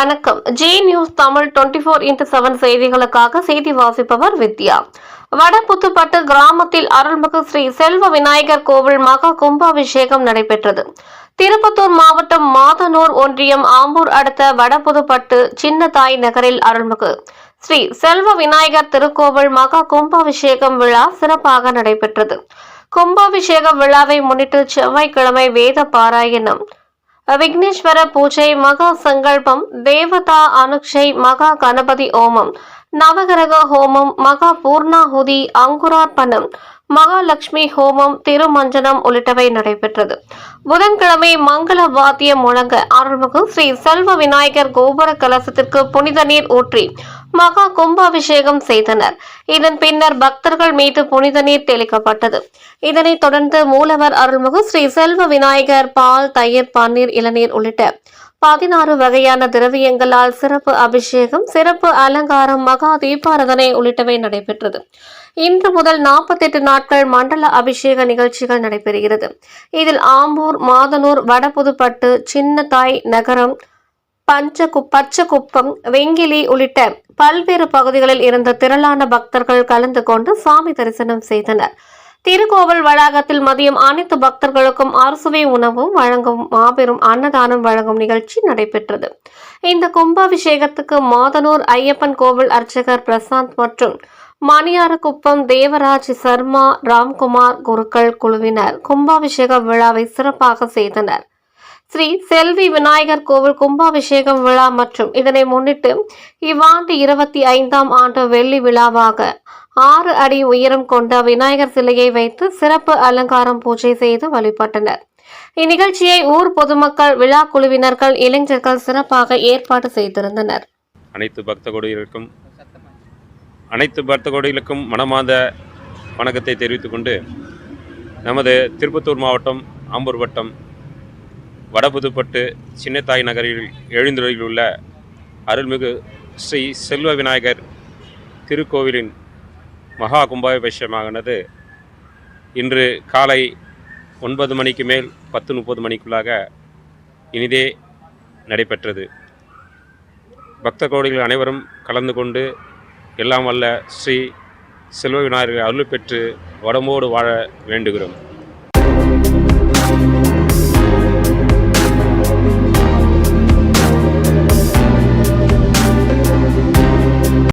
வணக்கம். Zee news Tamil twenty four into seven செய்திகளுக்காக செய்தி வாசிப்பவர் வித்யா. வடபுத்துப்பட்டு கிராமத்தில் அருள்மிகு ஸ்ரீ செல்வ விநாயகர் கோவில் மகா கும்பாபிஷேகம் நடைபெற்றது. திருப்பத்தூர் மாவட்டம் மாதனூர் ஒன்றியம் ஆம்பூர் அடுத்த வடபுதுப்பட்டு சின்னதாய் நகரில் அருள்மிகு. ஸ்ரீ செல்வ விநாயகர் திருக்கோவில் மகா கும்பாபிஷேகம் விழா சிறப்பாக நடைபெற்றது. கும்பாபிஷேக விழாவை முன்னிட்டு செவ்வாய்க்கிழமை வேத பாராயணம் விக்னேஸ்வர பூஜை மகா சங்கல்பம் தேவதா அனுக்ஷை மகா கணபதி ஓமம் நவகிரக ஹோமம் மகா பூர்ணாஹுதி அங்குரார்ப்பணம் மகாலட்சுமி ஹோமம் திருமஞ்சனம் உள்ளிட்டவை நடைபெற்றது. புதன்கிழமை மங்கள வாத்தியம் முழங்க அருள்மிகு ஸ்ரீ செல்வ விநாயகர் கோபுர கலசத்திற்கு புனித நீர் ஊற்றி மகா கும்பாபிஷேகம் செய்தனர். இதன் பின்னர் பக்தர்கள் மீது புனித நீர் தெளிக்கப்பட்டது. இதனைத் தொடர்ந்து மூலவர் அருள்மிகு ஸ்ரீ செல்வ விநாயகர் பால் தயிர் பன்னீர் இளநீர் உள்ளிட்ட பதினாறு வகையான திரவியங்களால் சிறப்பு அபிஷேகம் சிறப்பு அலங்காரம் மகா தீபாரதனை உள்ளிட்டவை நடைபெற்றது. இன்று முதல் நாற்பத்தெட்டு நாட்கள் மண்டல அபிஷேக நிகழ்ச்சிகள் நடைபெறுகிறது. இதில் ஆம்பூர் மாதனூர் வடபுதுப்பட்டு சின்னதாய் நகரம் பஞ்சகு பச்சகுப்பம் வெங்கிலி உள்ளிட்ட பல்வேறு பகுதிகளில் இருந்த திரளான பக்தர்கள் கலந்து கொண்டு சாமி தரிசனம் செய்தனர். திருக்கோவில் வளாகத்தில் மதியம் அனைத்து பக்தர்களுக்கும் அறுசுவை உணவும் வழங்கும் மாபெரும் அன்னதானம் வழங்கும் நிகழ்ச்சி நடைபெற்றது. இந்த கும்பாபிஷேகத்துக்கு மாதனூர் ஐயப்பன் கோவில் அர்ச்சகர் பிரசாந்த் மற்றும் மணியாரக்குப்பம் தேவராஜ் சர்மா ராம்குமார் குருக்கள் குழுவினர் கும்பாபிஷேக விழாவை சிறப்பாக செய்தனர். ஸ்ரீ செல்வி விநாயகர் கோவில் கும்பாபிஷேகம் விழா மற்றும் இதனை முன்னிட்டு இவ்வாண்டு இருபத்தி ஐந்தாம் ஆண்டு வெள்ளி விழாவாக ஆறு அடி உயரம் கொண்ட விநாயகர் சிலையை வைத்து சிறப்பு அலங்காரம் பூஜை செய்து வழிபட்டனர். இந்நிகழ்ச்சியை ஊர் பொதுமக்கள் விழா குழுவினர்கள் இளைஞர்கள் சிறப்பாக ஏற்பாடு செய்திருந்தனர். அனைத்து பக்த கொடிகளுக்கும் அனைத்து பக்த கொடிகளுக்கும் மனமார்ந்த வணக்கத்தை தெரிவித்துக் கொண்டு நமது திருப்பத்தூர் மாவட்டம் ஆம்பூர் வட்டம் வடபுதுப்பட்டு சின்னத்தாய் நகரில் எழுந்துள்ள அருள்மிகு ஸ்ரீ செல்வ விநாயகர் திருக்கோவிலின் மகா கும்பாபிஷேகமானது இன்று காலை ஒன்பது மணிக்கு மேல் பத்து முப்பது மணிக்குள்ளாக இனிதே நடைபெற்றது. பக்த கோடிகள் அனைவரும் கலந்து கொண்டு எல்லாம் வல்ல ஸ்ரீ செல்வ விநாயகர் அருள் பெற்று வடமோடு வாழ வேண்டுகிறோம்.